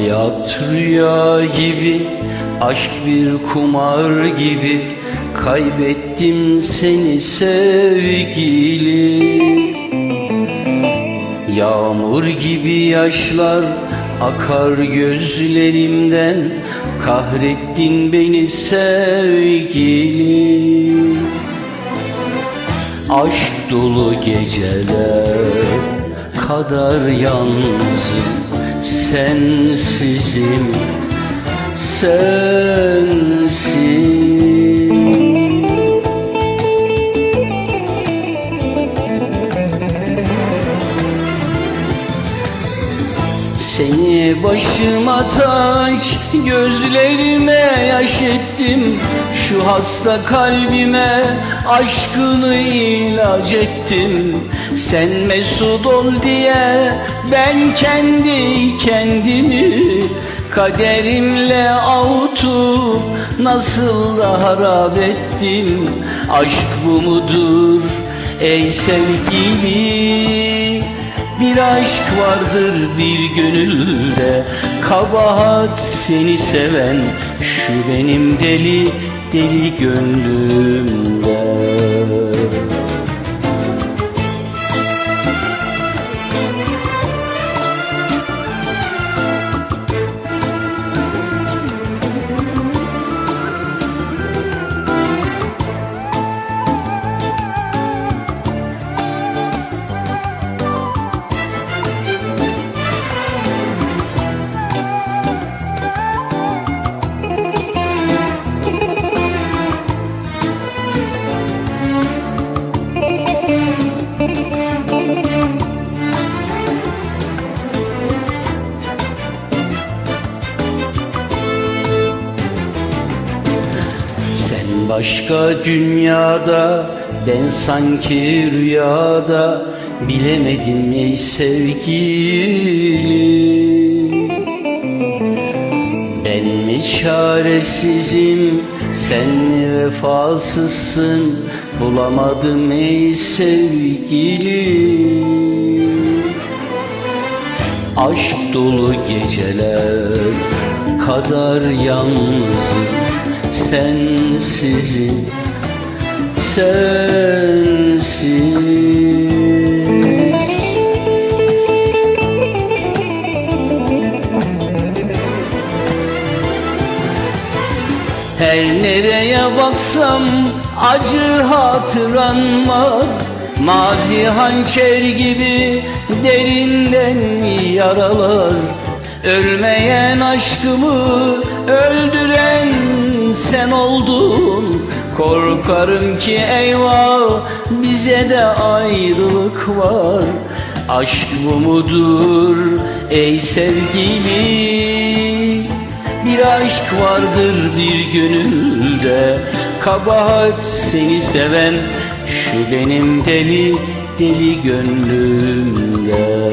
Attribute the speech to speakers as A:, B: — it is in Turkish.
A: Hayat rüya gibi, aşk bir kumar gibi. Kaybettim seni sevgili. Yağmur gibi yaşlar akar gözlerimden. Kahrettin beni sevgili. Aşk dolu geceler kadar yalnızım Sensizim sensin. Seni başıma taç Gözlerime yaş ettim Şu hasta kalbime Aşkını ilaç ettim. Sen mesut ol diye Ben kendi kendimi Kaderimle avutup Nasıl da harap ettim. Aşk bu mudur ey sevgili bir aşk vardır bir gönülde. Kabahat seni seven Şu benim deli deli gönlümde başka dünyada Ben sanki rüyada Bilemedim ey sevgili. Ben mi çaresizim Sen mi vefasızsın Bulamadım ey sevgili. Aşk dolu geceler kadar yalnızım Sensizim, sensiz. Her nereye baksam acı hatıran var Mazi hançer gibi derinden yaralar. Ölmeyen aşkımı öldüren sen oldun. Korkarım ki eyvah bize de ayrılık var. Aşk bu mudur ey sevgili? Bir aşk vardır bir gönülde. Kabahat seni seven Şu benim deli deli gönlümde